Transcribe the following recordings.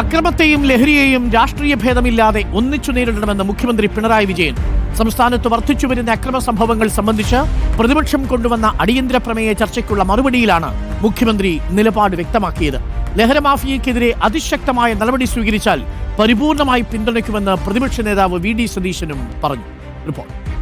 അക്രമത്തെയും ലഹരിയെയും രാഷ്ട്രീയ ഭേദമില്ലാതെ ഒന്നിച്ചു നേരിടണമെന്ന് മുഖ്യമന്ത്രി പിണറായി വിജയൻ. സംസ്ഥാനത്ത് വർദ്ധിച്ചുവരുന്ന അക്രമ സംഭവങ്ങൾ സംബന്ധിച്ച് പ്രതിപക്ഷം കൊണ്ടുവന്ന അടിയന്തര പ്രമേയ ചർച്ചയ്ക്കുള്ള മറുപടിയിലാണ് മുഖ്യമന്ത്രി നിലപാട് വ്യക്തമാക്കിയത്. ലഹരമാഫിയക്കെതിരെ അതിശക്തമായ നടപടി സ്വീകരിച്ചാൽ പരിപൂർണമായി പിന്തുണയ്ക്കുമെന്ന് പ്രതിപക്ഷ നേതാവ് വി ഡി സതീശനും പറഞ്ഞു. റിപ്പോർട്ട്.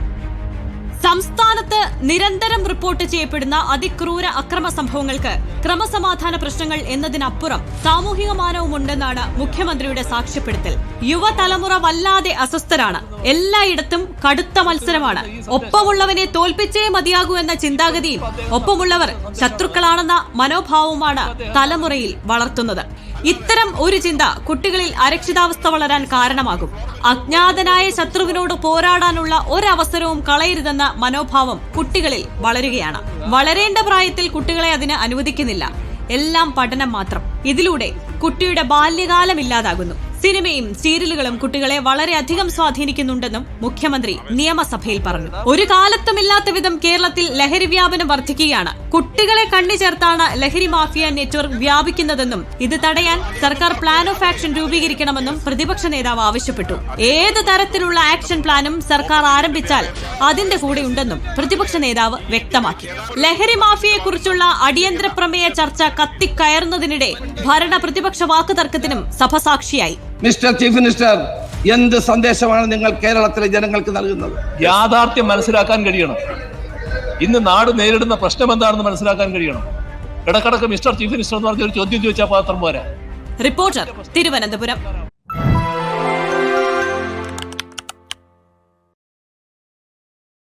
സംസ്ഥാനത്ത് നിരന്തരം റിപ്പോർട്ട് ചെയ്യപ്പെടുന്ന അതിക്രൂര അക്രമ സംഭവങ്ങൾക്ക് ക്രമസമാധാന പ്രശ്നങ്ങൾ എന്നതിനപ്പുറം സാമൂഹിക മാനവുമുണ്ടെന്നാണ് മുഖ്യമന്ത്രിയുടെ സാക്ഷ്യപ്പെടുത്തൽ. യുവതലമുറ വല്ലാതെ അസ്വസ്ഥരാണ്. എല്ലായിടത്തും കടുത്ത മത്സരമാണ്. ഒപ്പമുള്ളവനെ തോൽപ്പിച്ചേ മതിയാകൂ എന്ന ചിന്താഗതിയും ഒപ്പമുള്ളവർ ശത്രുക്കളാണെന്ന മനോഭാവവുമാണ് തലമുറയിൽ വളർത്തുന്നത്. ഇത്തരം ഒരു ചിന്ത കുട്ടികളിൽ അരക്ഷിതാവസ്ഥ വളരാൻ കാരണമാകും. അജ്ഞാതനായ ശത്രുവിനോട് പോരാടാനുള്ള ഒരവസരവും കളയരുതെന്ന മനോഭാവം കുട്ടികളിൽ വളരുകയാണ്. വളരേണ്ട പ്രായത്തിൽ കുട്ടികളെ അതിന് അനുവദിക്കുന്നില്ല. എല്ലാം പഠനം മാത്രം. ഇതിലൂടെ കുട്ടിയുടെ ബാല്യകാലം ഇല്ലാതാകുന്നു. സിനിമയും സീരിയലുകളും കുട്ടികളെ വളരെയധികം സ്വാധീനിക്കുന്നുണ്ടെന്നും മുഖ്യമന്ത്രി നിയമസഭയിൽ പറഞ്ഞു. ഒരു കാലത്തുമില്ലാത്ത വിധം കേരളത്തിൽ ലഹരി വ്യാപനം വർദ്ധിക്കുകയാണ്. കുട്ടികളെ കണ്ണി ചേർത്താണ് ലഹരി മാഫിയ നെറ്റ്വർക്ക് വ്യാപിക്കുന്നതെന്നും ഇത് തടയാൻ സർക്കാർ പ്ലാൻ ഓഫ് ആക്ഷൻ രൂപീകരിക്കണമെന്നും പ്രതിപക്ഷ നേതാവ് ആവശ്യപ്പെട്ടു. ഏത് തരത്തിലുള്ള ആക്ഷൻ പ്ലാനും സർക്കാർ ആരംഭിച്ചാൽ അതിന്റെ കൂടെ ഉണ്ടെന്നും പ്രതിപക്ഷ നേതാവ് വ്യക്തമാക്കി. ലഹരി മാഫിയയെക്കുറിച്ചുള്ള അടിയന്തര പ്രമേയ ചർച്ച കത്തിക്കയറുന്നതിനിടെ ഭരണ പ്രതിപക്ഷ വാക്കുതർക്കത്തിനും സഭ സാക്ഷിയായി. മിസ്റ്റർ ചീഫ് മിനിസ്റ്റർ എന്ത് സന്ദേശമാണ് നിങ്ങൾ കേരളത്തിലെ ജനങ്ങൾക്ക് നൽകുന്നത്? യാഥാർത്ഥ്യം മനസ്സിലാക്കാൻ കഴിയണം. ഇന്ന് നാട് നേരിടുന്ന പ്രശ്നം എന്താണെന്ന് മനസ്സിലാക്കാൻ കഴിയണം. ഇടക്കിടക്ക് മിസ്റ്റർ ചീഫ് മിനിസ്റ്റർ എന്ന് പറഞ്ഞ ഒരു ചോദ്യം ചോദിച്ചാൽ മാത്രം പോരാ. റിപ്പോർട്ടർ തിരുവനന്തപുരം.